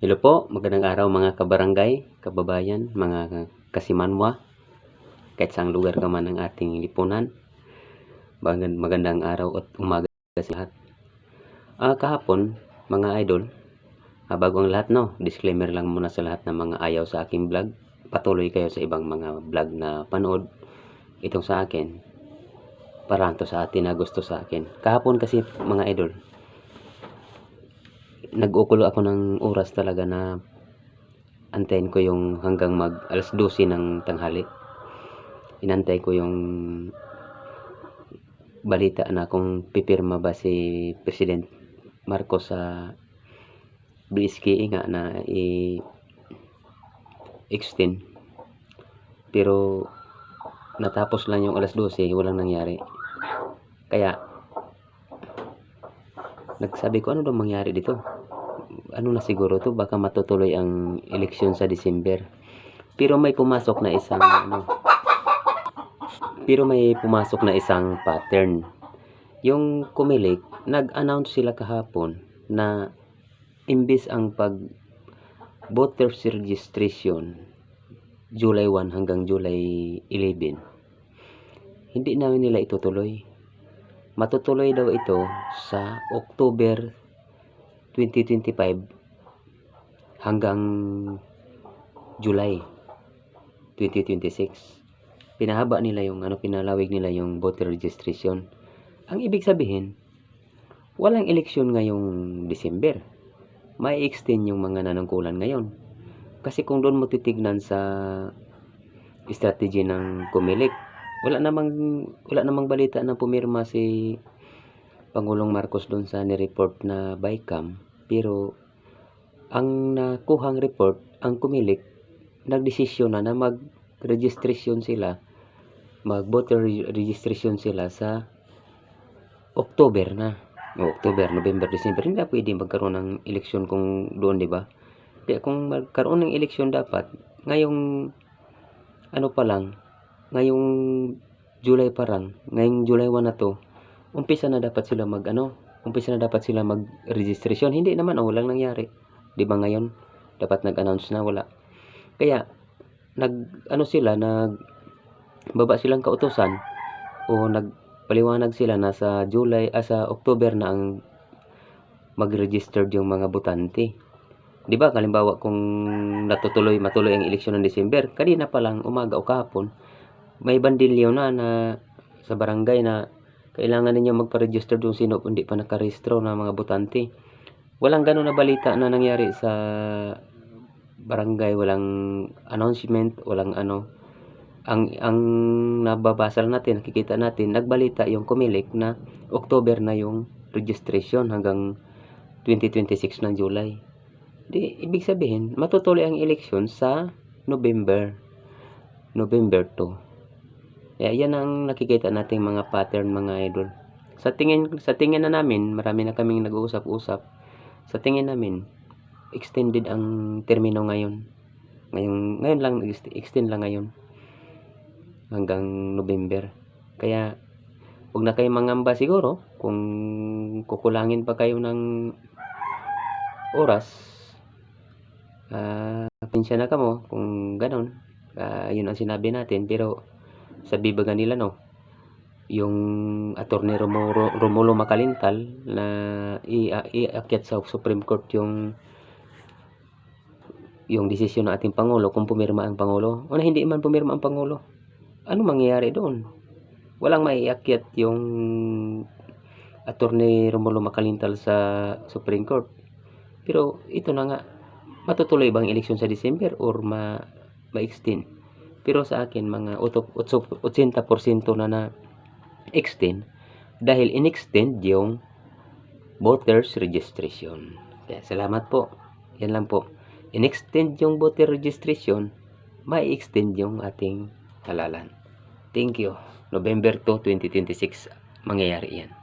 Hello po, magandang araw mga kabarangay, kababayan, mga kasimanwa, kahit saang lugar ka man ng ating lipunan. Magand- Magandang araw at umaga sa lahat. Ah, kahapon, mga idol, ah, bago ang lahat no, disclaimer lang muna sa lahat ng mga ayaw sa aking vlog. Patuloy kayo sa ibang mga vlog na panood. Itong sa akin, parang to sa atin na gusto sa akin. Kahapon kasi mga idol, nag-ukulo ako ng oras talaga na antayin ko yung hanggang mag alas 12 ng tanghali. Inantay ko yung balita na kung pipirma ba si President Marcos sa BSKE nga na i extend pero natapos lang yung alas 12 walang nangyari. Kaya nagsabi ko ano daw mangyari dito ano na siguro to baka matutuloy ang eleksyon sa December. Pero may pumasok na isang ano pero may pumasok na isang pattern. Yung kumilik nag-announce sila kahapon na imbis ang pag voters registration July 1 hanggang July 11 hindi namin nila itutuloy. Matutuloy daw ito sa October 2025 hanggang July 2026. Pinahaba nila yung ano pinalawig nila yung voter registration. Ang ibig sabihin, walang eleksyon ngayong December. May extend yung mga nanungkulan ngayon. Kasi kung doon mo titignan sa strategy ng Comelec, wala namang wala namang balita na pumirma si Pangulong Marcos doon sa ni-report na BICAM pero ang nakuhang report ang kumilik nagdesisyon na na mag-registration sila mag voter re- registration sila sa October na. O, October, November, December hindi pwede magkaroon ng eleksyon kung doon di ba? Kaya kung magkaroon ng eleksyon dapat ngayong ano pa lang ngayong July pa lang ngayong July 1 na to umpisa na dapat sila mag ano, umpisa na dapat sila mag registration. Hindi naman oh, walang nangyari. 'Di ba ngayon? Dapat nag-announce na wala. Kaya nag ano sila nag baba silang kautosan o nagpaliwanag sila na sa July ah, sa October na ang mag-registered yung mga botante. 'Di ba? Kalimbawa kung natutuloy matuloy ang eleksyon ng December, kanina pa lang umaga o kahapon, may bandilyo na na sa barangay na kailangan ninyo magpa-register doon sino hindi pa nakarehistro na mga botante. Walang ganun na balita na nangyari sa barangay, walang announcement, walang ano. Ang ang nababasa natin, nakikita natin, nagbalita yung Comelec na October na yung registration hanggang 2026 ng July. Di, ibig sabihin, matutuloy ang eleksyon sa November. November 2. Kaya yan ang nakikita nating mga pattern mga idol. Sa tingin sa tingin na namin, marami na kaming nag-uusap-usap. Sa tingin namin, extended ang termino ngayon. Ngayon, ngayon lang extend lang ngayon hanggang November. Kaya huwag na kayo mangamba siguro kung kukulangin pa kayo ng oras. Ah, pensya na kamo kung ganon. Ah, yun ang sinabi natin pero sabi baga nila no? Yung attorney Romulo, Romulo Macalintal na iakyat sa Supreme Court yung yung desisyon ng ating Pangulo kung pumirma ang Pangulo. O na hindi man pumirma ang Pangulo. Ano mangyayari doon? Walang maiakyat yung attorney Romulo Macalintal sa Supreme Court. Pero ito na nga matutuloy bang eleksyon sa December or ma ma-extend pero sa akin mga 80% na na extend dahil in-extend yung voters registration. Kaya salamat po. Yan lang po. In-extend yung voter registration, may extend yung ating halalan. Thank you. November 2, 2026 mangyayari yan.